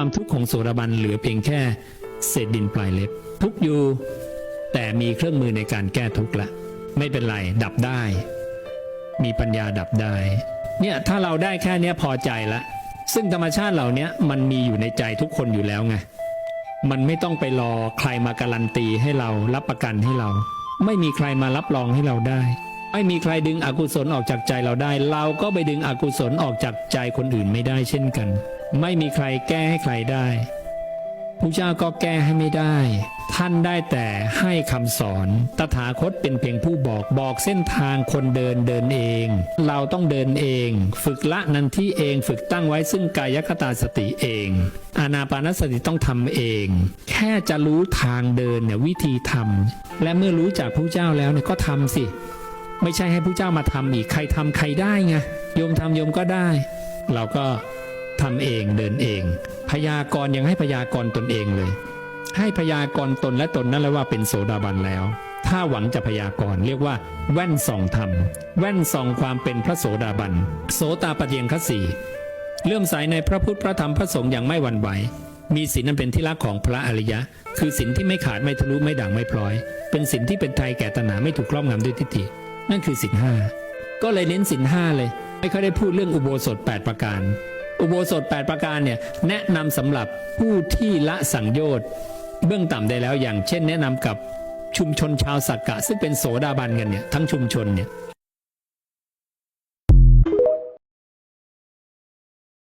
ความทุกข์ของโสดาบันเหลือเพียงแค่เศษดินปลายเล็บ ทุกอยู่ แต่มีเครื่องมือในการแก้ทุกข์ละ ไม่เป็นไร ดับได้ มีปัญญาดับได้ เนี่ยถ้าเราได้แค่เนี้ยพอใจละซึ่งธรรมชาติเหล่านี้มันมีอยู่ในใจทุกคนอยู่แล้วไง มันไม่ต้องไปรอใครมาการันตีให้เรารับประกันให้เรา ไม่มีใครมารับรองให้เราได้ ไม่มีใครดึงอกุศลออกจากใจเราได้ เราก็ไปดึงอกุศลออกจากใจคนอื่นไม่ได้เช่นกัน ไม่มีใครแก้ให้ใครได้พระเจ้าก็แก้ให้ไม่ได้ ท่านได้แต่ให้คำสอน ตถาคตเป็นเพียงผู้บอกบอกเส้นทางคนเดินเดินเอง เราต้องเดินเอง ฝึกละนันที่เองฝึกตั้งไว้ซึ่งกายคตาสติเอง อานาปานสติต้องทำเอง แค่จะรู้ทางเดินเนี่ยวิธีทำและเมื่อรู้จากพระเจ้าแล้วเนี่ยก็ทำสิ ไม่ใช่ให้ผู้เจ้ามาทำอีกใครทำใครได้ไงโยมทำโยมก็ได้ เราก็ทำเองเดินเอง พยากรณ์ยังให้พยากรณ์ตนเองเลย ให้พยากรณ์ตนและตนนั่นแหละว่าเป็นโสดาบันแล้ว ถ้าหวังจะพยากรณ์เรียกว่า แว่นส่องธรรมแว่นส่องความเป็นพระโสดาบันโสตาปฏิยังคสีเลื่อมใสในพระพุทธพระธรรมพระสงฆ์อย่างไม่หวั่นไหวมีศีลนั้นเป็นที่รักของพระอริยะ คือศีลที่ไม่ขาดไม่ทะลุไม่ด่างไม่พลอย เป็นศีลที่เป็นไทยแก่ตนาไม่ถูกครอบงำด้วยทิฏฐิ นั่นคือสินห้าก็เลยเน้นสินห้าเลย ไม่ค่อยได้พูดเรื่องอุโบสถ 8 ประการ อุโบสถ 8 ประการเนี่ยแนะนำสำหรับผู้ที่ละสังโยชน์เบื้องต่ำได้แล้วอย่างเช่น แนะนำกับชุมชนชาวสักกะ ซึ่งเป็นโสดาบันกันเนี่ยทั้งชุมชนเนี่ย